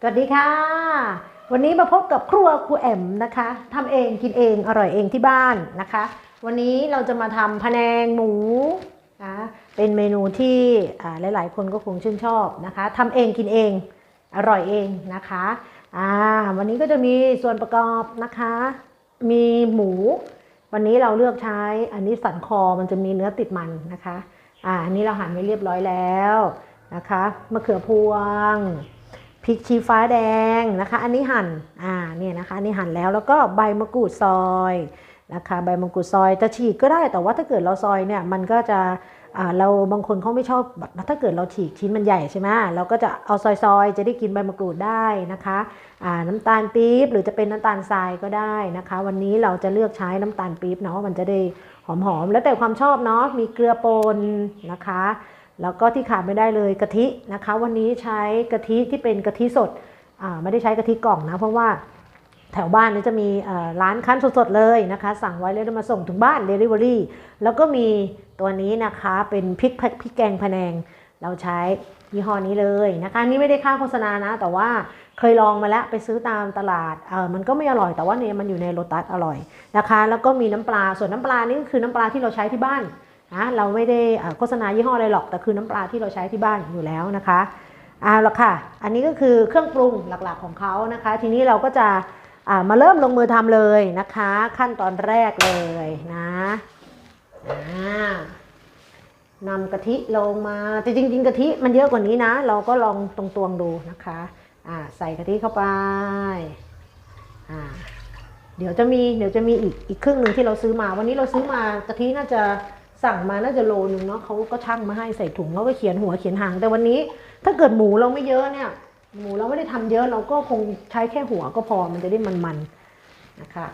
สวัสดีค่ะ วันนี้มาพบกับครัวครูแอมนะคะทำเองกินเองอร่อยเองที่บ้านนะคะ วันนี้เราจะมาทำพะแนงหมูนะเป็นเมนูที่หลาย ๆ คนก็คงชื่นชอบนะคะทำเองกินเองอร่อยเองนะคะอ่าวันนี้ก็จะมีส่วนประกอบนะคะ มีหมู วันนี้เราเลือกใช้อันนี้สันคอมันจะมีเนื้อติดมันนะคะอ่าอันนี้เราหั่นไว้เรียบร้อยแล้วนะคะมะเขือพวง ริกชี้ฟ้าแดงนะคะ อันนี้หั่นอ่าเนี่ยนะคะอันนี้หั่นแล้วแล้วก็ใบมะกรูดซอยนะคะใบมะกรูดซอยจะฉีกก็ได้แต่ว่าถ้าเกิดเราซอยเนี่ยมันก็จะอ่าเราบางคนเขาไม่ชอบแบบถ้าเกิดเราฉีกชิ้นมันใหญ่ใช่ไหมเราก็จะเอาซอยๆ จะได้กินใบมะกรูดได้นะคะอ่าน้ำตาลปี๊บหรือจะเป็นน้ำตาลทรายก็ได้นะคะ วันนี้เราจะเลือกใช้น้ำตาลปี๊บเนาะมันจะได้หอมๆแล้วแต่ความชอบเนาะมีเกลือป่นนะคะ แล้วก็ที่ขาดไม่ได้เลยกะทินะคะ วันนี้ใช้กะทิที่เป็นกะทิสดไม่ได้ใช้กะทิกล่องนะ เพราะว่าแถวบ้านนี่จะมีร้านคั้นสดๆเลยนะคะ สั่งไว้แล้วจะมาส่งถึงบ้าน Delivery แล้วก็มีตัวนี้นะคะเป็นพริกพริกแกงพะแนง เราใช้ยี่ห้อนี้เลยนะคะนี่ไม่ได้ค่าโฆษณานะ แต่ว่าเคยลองมาแล้วไปซื้อตามตลาดเออมันก็ไม่อร่อยแต่ว่าเนี่ยมันอยู่ในโลตัสอร่อยนะคะ แล้วก็มีน้ำปลาส่วนน้ำปลานี่ก็คือน้ำปลาที่เราใช้ที่บ้าน นะเราไม่ได้โฆษณายี่ห้ออะไรหรอกแต่คือน้ำปลาที่เราใช้ที่บ้านอยู่แล้วนะคะเอาละค่ะ อันนี้ก็คือเครื่องปรุงหลักๆของเขานะคะ ทีนี้เราก็จะามาเริ่มลงมือทำเลยนะคะ ขั้นตอนแรกเลยนะอ่านำกะทิลงมาแต่จริงๆกะทิมันเยอะกว่านี้นะ เราก็ลองตรงๆดูนะคะใส่กะทิเข้าไปเดี๋ยวจะมีเดี๋ยวจะมีอีกอีกครึ่งหนึ่งที่เราซื้อมา วันนี้เราซื้อมากะทิน่าจะ สั่งมาน่าจะโลนึงเนาะเขาก็ช่างมาให้ใส่ถุงแล้วก็เขียนหัวเขียนหาง แต่วันนี้ถ้าเกิดหมูเราไม่เยอะเนี่ย หมูเราไม่ได้ทำเยอะเราก็คงใช้แค่หัวก็พอมันจะได้มันๆนะคะ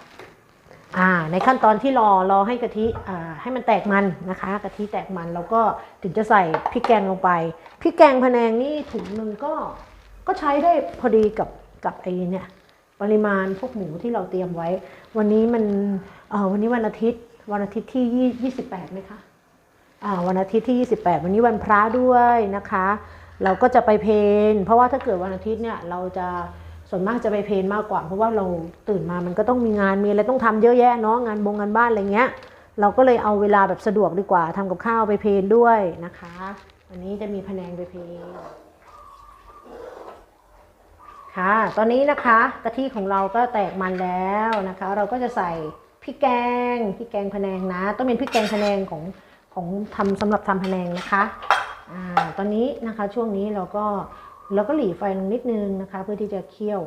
อ่าในขั้นตอนที่รอรอให้กะทิอ่าให้มันแตกมันนะคะกะทิแตกมันแล้วก็ถึงจะใส่พริกแกงลงไปพริกแกงพะแนงนี่ถุงหนึ่งก็ก็ใช้ได้พอดีกับกับไอ้เนี่ยปริมาณพวกหมูที่เราเตรียมไว้ วันนี้มันเอ่อวันนี้วันอาทิตย์ วันอาทิตย์ที่ยี่สิบแปดไหมคะอ่าวันอาทิตย์ที่ 28 วันนี้วันพระด้วยนะคะ เราก็จะไปเพนเพราะว่าถ้าเกิดวันอาทิตย์เนี่ยเราจะส่วนมากจะไปเพนมากกว่า เพราะว่าเราตื่นมามันก็ต้องมีงานมีอะไรต้องทำเยอะแยะเนาะงานบงงานบ้านอะไรเงี้ย เราก็เลยเอาเวลาแบบสะดวกดีกว่าทำกับข้าวไปเพนด้วยนะคะวันนี้จะมีพะแนงไปเพนค่ะ ตอนนี้นะคะกะทิของเราก็แตกมันแล้วนะคะ เราก็จะใส่ พริกแกงพริกแกงพะแนงนะ ต้องเป็นพริกแกงพะแนงของของทำสำหรับทำพะแนงนะคะอ่าตอนนี้นะคะช่วงนี้เราก็เราก็หลีไฟลงนิดนึงนะคะ เพื่อที่จะเคี่ยว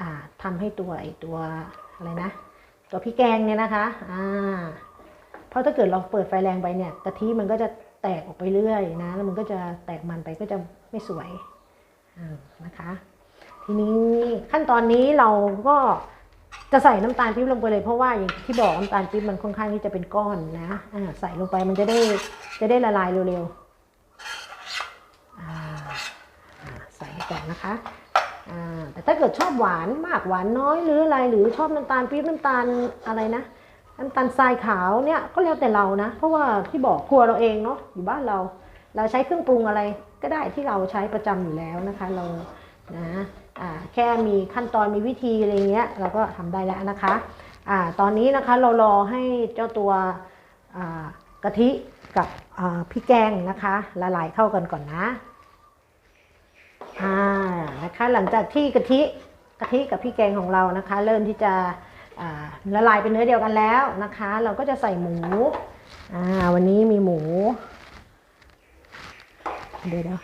อ่าทำให้ตัวไอตัวอะไรนะ ตัวพริกแกงเนี่ยนะคะอ่าเพราะถ้าเกิดเราเปิดไฟแรงไปเนี่ยกะทิมันก็จะแตกออกไปเรื่อยนะ แล้วมันก็จะแตกมันไปก็จะไม่สวยนะคะ ทีนี้ขั้นตอนนี้เราก็ จะใส่น้ำตาลปี๊บลงไปเลยเพราะว่าอย่างที่บอกน้ำตาลปี๊บมันค่อนข้างที่จะเป็นก้อนนะอ่าใส่ลงไปมันจะได้จะได้ละลายเร็วๆใส่ไปก่อนนะคะแต่ถ้าเกิดชอบหวานมากหวานน้อยหรืออะไรหรือชอบน้ำตาลปี๊บน้ำตาลอะไรนะน้ำตาลทรายขาวเนี่ยก็แล้วแต่เรานะ เพราะว่าที่บอกครัวเราเองเนาะอยู่บ้านเรา เราใช้เครื่องปรุงอะไรก็ได้ที่เราใช้ประจำอยู่แล้วนะคะ เรานะ แค่มีขั้นตอนมีวิธีอะไรเงี้ยเราก็ทำได้แล้วนะคะอ่าตอนนี้นะคะเรารอให้เจ้าตัวกะทิกับพริกแกงนะคะละลายเข้ากันก่อนนะอ่านะคะหลังจากที่กะทิกะทิกับพริกแกงของเรานะคะ เริ่มที่จะละลายเป็นเนื้อเดียวกันแล้วนะคะ เราก็จะใส่หมูอ่าวันนี้มีหมูเดี๋ยวเดี๋ยว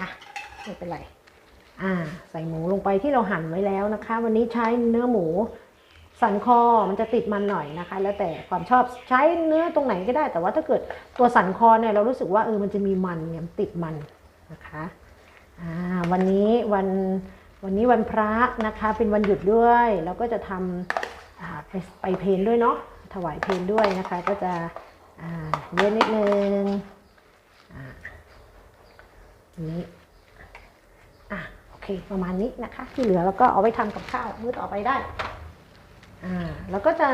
อะไม่เป็นไร อ่าใส่หมูลงไปที่เราหั่นไว้แล้วนะคะ วันนี้ใช้เนื้อหมู สันคอมันจะติดมันหน่อยนะคะ แล้วแต่ความชอบใช้เนื้อตรงไหนก็ได้ แต่ว่าถ้าเกิดตัวสันคอเนี่ยเรารู้สึกว่าเออมันจะมีมันเนี่ยมันติดมันนะคะอ่าวันนี้วันวันนี้วันพระนะคะเป็นวันหยุดด้วยแล้วก็จะทำไปไปเพลนด้วยเนาะถวายเพลนด้วยนะคะ ก็จะอ่าเยอะนิดนึงนี้อ่ เคประมาณนี้นะคะที่เหลือเราก็เอาไว้ทำกับข้าวมื้อต่อไปได้อ่าแล้วก็จะ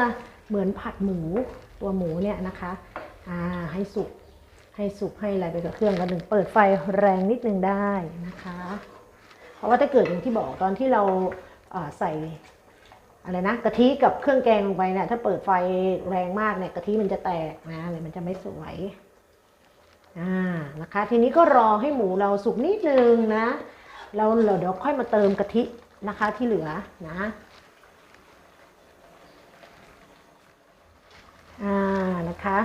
เหมือนผัดหมูตัวหมูเนี่ยนะคะอ่าให้สุกให้สุกให้อะไรไปกับเครื่องกันหนึ่งเปิดไฟแรงนิดนึงได้นะคะ เพราะว่าถ้าเกิดอย่างที่บอกตอนที่เราเอ่อใส่อะไรนะกะทิกับเครื่องแกงลงไปเนี่ยถ้าเปิดไฟแรงมากเนี่ยกะทิมันจะแตกนะเลยมันจะไม่สวยอ่านะคะ ทีนี้ก็รอให้หมูเราสุกนิดนึงนะ เราเราเดี๋ยวค่อยมาเติมกะทินะคะที่เหลือนะอ่านะคะ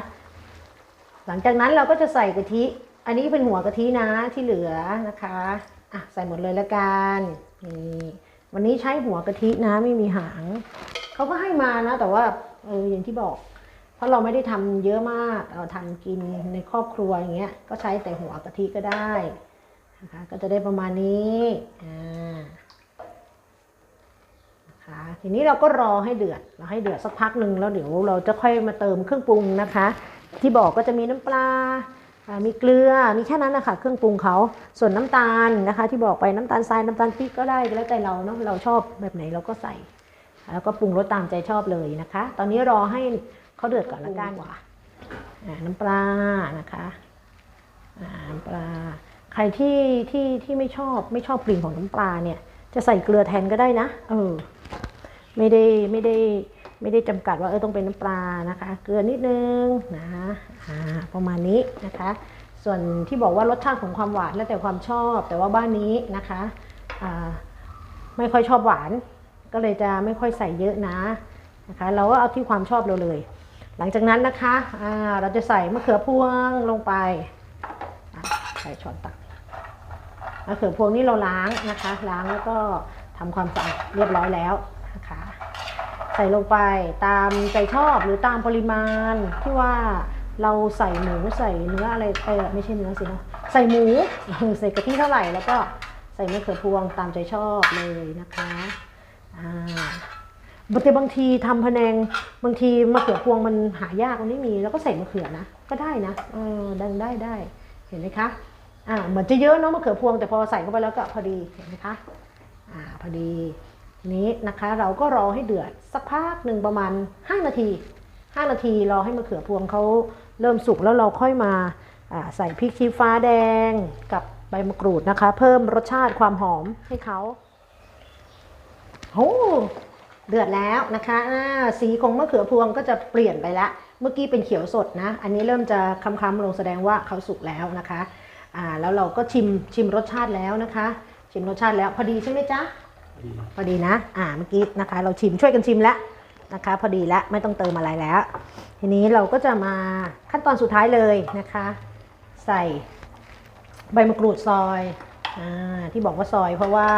หลังจากนั้นเราก็จะใส่กะทิ อันนี้เป็นหัวกะทินะที่เหลือนะคะอะใส่หมดเลยละกันนี่วันนี้ใช้หัวกะทินะไม่มีหางเขาก็ให้มานะ แต่ว่าเอออย่างที่บอกเพราะเราไม่ได้ทำเยอะมาก เราทำกินในครอบครัวอย่างเงี้ยก็ใช้แต่หัวกะทิก็ได้ นะคะก็จะได้ประมาณนี้อ่านะคะทีนี้เราก็รอให้เดือดเราให้เดือดสักพักหนึ่งแล้วเดี๋ยวเราจะค่อยมาเติมเครื่องปรุงนะคะ ที่บอกก็จะมีน้ำปลาอ่ามีเกลือ มีแค่นั้นนะคะเครื่องปรุงเขา ส่วนน้ำตาลนะคะ ที่บอกไปน้ำตาลทรายน้ำตาลพริกก็ได้แล้วแต่เราเนาะเราชอบแบบไหนเราก็ใส่ แล้วก็ปรุงรสตามใจชอบเลยนะคะ ตอนนี้รอให้เขาเดือดก่อนละกันว่าน้ำปลานะคะอ่าน้ำปลา ใครที่ที่ที่ไม่ชอบไม่ชอบกลิ่นของน้ำปลาเนี่ย จะใส่เกลือแทนก็ได้นะ เออ ไม่ได้ไม่ได้ไม่ได้จำกัดว่าเออต้องเป็นน้ำปลานะคะ เกลือนิดนึงนะอ่าประมาณนี้นะคะ ส่วนที่บอกว่ารสชาติของความหวานแล้วแต่ความชอบ แต่ว่าบ้านนี้นะคะอ่าไม่ค่อยชอบหวาน ก็เลยจะไม่ค่อยใส่เยอะนะนะคะ เราก็เอาที่ความชอบเราเลย หลังจากนั้นนะคะอ่าเราจะใส่มะเขือพวงลงไปอะใส่ช้อนตัก มะเขือพวงนี่เราล้างนะคะ ล้างแล้วก็ทำความสะอาดเรียบร้อยแล้วนะคะ ใส่ลงไปตามใจชอบหรือตามปริมาณที่ว่าเราใส่หมูใส่เนื้ออะไรเออไม่ใช่เนื้อสินะใส่หมูใส่กะทิเท่าไหร่แล้วก็ใส่มะเขือพวงตามใจชอบเลยนะคะอ่าบางทีบางทีทำพะแนงบางทีมะเขือพวงมันหายากมันไม่มี แล้วก็ใส่มะเขือนะ ก็ได้นะเออดังได้ได้เห็นไหมคะ อ่าเหมือนจะเยอะเนาะมะเขือพวงแต่พอใส่เข้าไปแล้วก็พอดีเห็นไหมคะอ่าพอดีนี้นะคะเราก็รอให้เดือดสักพักหนึ่งประมาณ 5 นาที 5 นาทีรอให้มะเขือพวงเขาเริ่มสุกแล้วเราค่อยมาอ่าใส่พริกชี้ฟ้าแดงกับใบมะกรูดนะคะ เพิ่มรสชาติความหอมให้เขาโอ้เดือดแล้วนะคะอ่าสีของมะเขือพวงก็จะเปลี่ยนไปละ เมื่อกี้เป็นเขียวสดนะ อันนี้เริ่มจะคล้ำๆลงแสดงว่าเขาสุกแล้วนะคะ อ่าแล้วเราก็ชิมชิมรสชาติแล้วนะคะ ชิมรสชาติแล้วพอดีใช่ไหมจ๊ะพอดีนะ อ่าเมื่อกี้นะคะ เราชิมช่วยกันชิมแล้วนะคะ พอดีแล้วไม่ต้องเติมอะไรแล้ว ทีนี้เราก็จะมาขั้นตอนสุดท้ายเลยนะคะ ใส่ใบมะกรูดซอยอาที่บอกว่าซอย เพราะว่า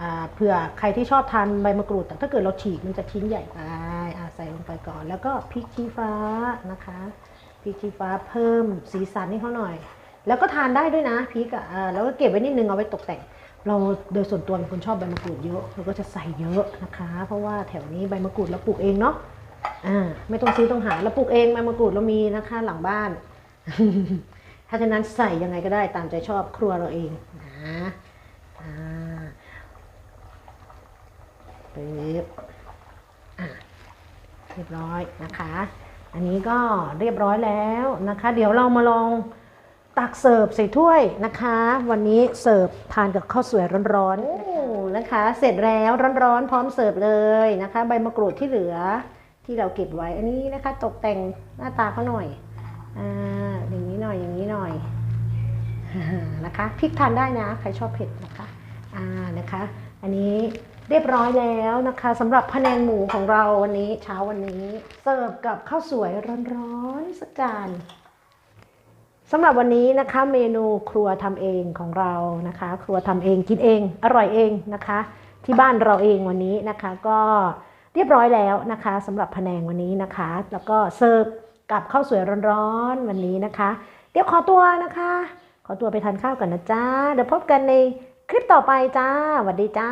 อ่าเผื่อใครที่ชอบทานใบมะกรูดแต่ถ้าเกิดเราฉีกมันจะชิ้นใหญ่ไปอ่าใส่ลงไปก่อน แล้วก็พริกชี้ฟ้านะคะพริกชี้ฟ้าเพิ่มสีสันให้เขาหน่อย แล้วก็ทานได้ด้วยนะพริกอะแล้วก็เก็บไว้นิดนึงเอาไว้ตกแต่ง เราโดยส่วนตัวเป็นคนชอบใบมะกรูดเยอะเราก็จะใส่เยอะนะคะ เพราะว่าแถวนี้ใบมะกรูดเราปลูกเองเนาะอ่าไม่ต้องซื้อต้องหาเราปลูกเองใบมะกรูดเรามีนะคะหลังบ้านถ้าฉะนั้นใส่ยังไงก็ได้ตามใจชอบครัวเราเองนะอ่าปึ๊บอะเรียบร้อยนะคะ อันนี้ก็เรียบร้อยแล้วนะคะ เดี๋ยวเรามาลอง ตักเสิร์ฟใส่ถ้วยนะคะ วันนี้เสิร์ฟทานกับข้าวสวยร้อนๆนะคะ เสร็จแล้วร้อนๆ พร้อมเสิร์ฟเลยนะคะ ใบมะกรูดที่เหลือที่เราเก็บไว้อันนี้นะคะ ตกแต่งหน้าตาเขาหน่อยอ่าอย่างนี้หน่อยอย่างนี้หน่อยนะคะพริกทานได้นะ ใครชอบเผ็ดนะคะอ่านะคะ อันนี้เรียบร้อยแล้วนะคะสำหรับพะแนงหมูของเราวันนี้เช้าวันนี้ เสิร์ฟกับข้าวสวยร้อนๆสักจาน สำหรับวันนี้นะคะเมนูครัวทำเองของเรานะคะ ครัวทำเองกินเอง อร่อยเองนะคะ ที่บ้านเราเองวันนี้นะคะ ก็เรียบร้อยแล้วนะคะสำหรับพะแนงวันนี้นะคะ แล้วก็เสิร์ฟกับข้าวสวยร้อนๆวันนี้นะคะ เดี๋ยวขอตัวนะคะ ขอตัวไปทานข้าวกันนะจ้าเดี๋ยวพบกันในคลิปต่อไปจ้าสวัสดีจ้า